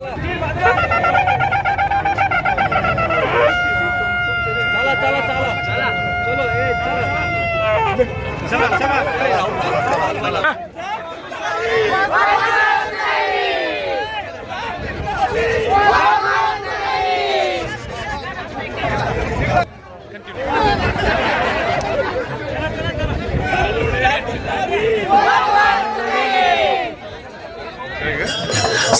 चला चला चला चला चलो ए चला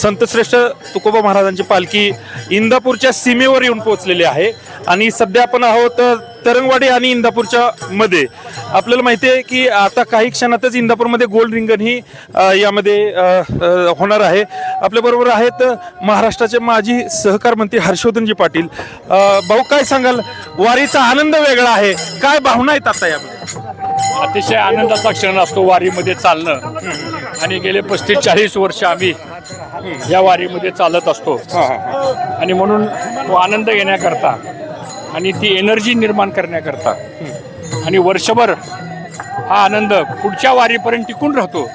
संतश्रेष्ठ तुकोबा महाराजांची पालखी इंदापूरच्या सीमेवर येऊन पोहोचलेली आहे. आणि सध्या आपण आहोत तरंगवाडी आणि इंदापूरच्या मध्ये. आपल्याला माहिती आहे की आता काही क्षणातच इंदापूरमध्ये गोल्ड रिंगण ही यामध्ये होणार आहे. आपल्याबरोबर आहेत महाराष्ट्राचे माजी सहकार मंत्री हर्षवर्धनजी पाटील. भाऊ काय सांगाल? वारीचा आनंद वेगळा आहे. काय भावना आहेत आता यामध्ये? अतिशय आनंदाचा क्षण असतो वारीमध्ये चालणं. आणि गेले पस्तीस चाळीस वर्ष आम्ही या वारीमध्ये चालत असतो. आणि म्हणून तो आनंद घेण्याकरता आणि ती एनर्जी निर्माण करण्याकरता आणि वर्षभर हा आनंद पुढच्या वारीपर्यंत टिकून राहतो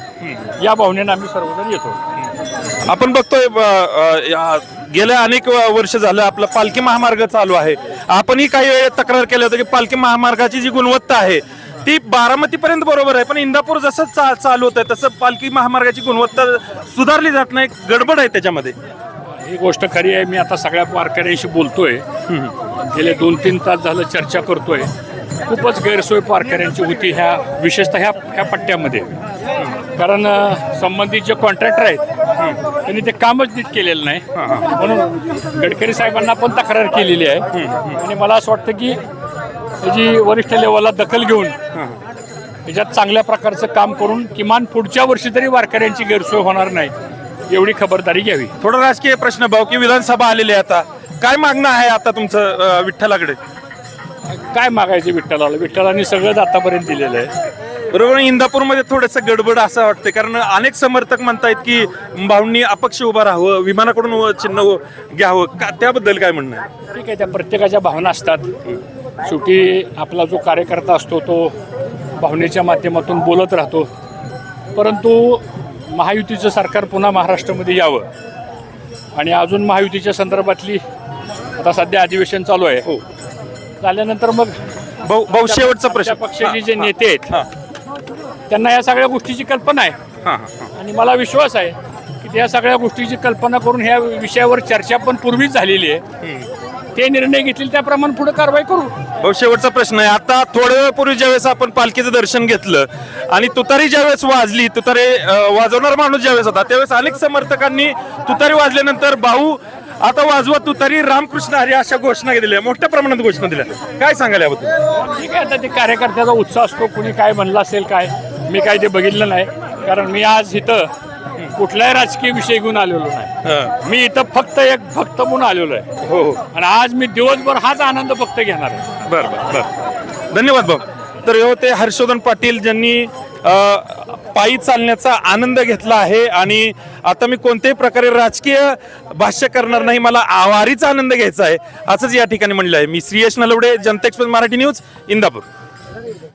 या भावनेनं आम्ही सर्वजण येतो. आपण बघतोय गेल्या अनेक वर्ष झालं आपला पालखी महामार्ग चालू आहे. आपणही काही वेळ तक्रार केलं होतं की पालखी महामार्गाची जी गुणवत्ता आहे ती बारामती पर्यंत बरोबर आहे पण इंदापूर जसं चा, चालू होत आहे तसं पालखी महामार्गाची गुणवत्ता सुधारली जात नाही गडबड आहे त्याच्यामध्ये. ही गोष्ट खरी आहे मी आता सगळ्या वारकऱ्यांशी बोलतोय. गेले दोन तीन तास झालं चर्चा करतोय. खूपच गैरसोय वारकऱ्यांची होती ह्या विशेषतः ह्या ह्या पट्ट्यामध्ये. कारण संबंधित जे कॉन्ट्रॅक्टर आहेत त्यांनी ते कामच नीट केलेलं नाही. म्हणून गडकरी साहेबांना पण तक्रार केलेली आहे. आणि मला असं वाटतं की त्याची वरिष्ठ लेवलला दखल घेऊन त्याच्यात चांगल्या प्रकारचं काम करून किमान पुढच्या वर्षी तरी वारकऱ्यांची गैरसोय होणार नाही एवढी खबरदारी घ्यावी. थोडा राजकीय प्रश्न भाऊ की विधानसभा आलेली आहे आता. काय मागणं आहे आता तुमचं अ, विठ्ठलाकडे? काय मागायचे विठ्ठलाला? विठ्ठलाने सगळंच आतापर्यंत दिलेलं आहे. बरोबर इंदापूरमध्ये थोडंसं गडबड असं वाटतं कारण अनेक समर्थक म्हणतायत की भाऊंनी अपक्ष उभा राहावं विमानाकडून व- चिन्ह व- घ्यावं. का त्याबद्दल काय म्हणणं आहे? ठीक आहे त्या प्रत्येकाच्या भावना असतात. शेवटी आपला जो कार्यकर्ता असतो तो भावनेच्या माध्यमातून बोलत राहतो. परंतु महायुतीचं सरकार पुन्हा महाराष्ट्रामध्ये यावं. आणि अजून महायुतीच्या संदर्भातली आता सध्या अधिवेशन चालू आहे. हो. झाल्यानंतर मग भाऊ शेवटचा प्रश्न. पक्षाचे जे नेते आहेत. त्यांना या सगळ्या गोष्टीची कल्पना आहे. आणि मला विश्वास आहे की त्या सगळ्या गोष्टीची कल्पना करून ह्या विषयावर चर्चा पण पूर्वीच झालेली आहे. ते निर्णय घेतील त्याप्रमाणे पुढे कारवाई करू. भाऊ शेवटचा प्रश्न आहे. आता थोड्या वेळापूर्वी ज्यावेळेस आपण पालखीचं दर्शन घेतलं आणि तुतारी ज्यावेळेस वाजली तुतारी अं, वाजवणार माणूस ज्यावेळेस होता त्यावेळेस अनेक समर्थकांनी तुतारी वाजल्यानंतर भाऊ आता वाजवा तुतारी रामकृष्ण हरी अशा घोषणा दिल्या मोठ्या प्रमाणात घोषणा दिल्या. काय सांगाल याबद्दल? ठीक आहे आता ते कार्यकर्त्याचा उत्साह असतो कुणी काय म्हणलं असेल काय मी काय ते बघितलं नाही. कारण मी आज इथं कुठलाही राजकीय विषय घेऊन आलेलो नाही. मी इथं फक्त एक भक्त म्हणून आलेलो आहे. हो. आणि आज मी दिवसभर हाच आनंद फक्त घेणार आहे. बर बर बर. धन्यवाद भाऊ. तर हे होते हर्षवर्धन पाटील ज्यांनी पायी चालण्याचा आनंद घेतला आहे आणि आता मी कोणत्याही प्रकारे राजकीय भाष्य करणार नाही मला आवारीचा आनंद घ्यायचा आहे. असंच या ठिकाणी म्हणलं आहे मी. Shriyash Nalawade Janata express Marathi news Indapur.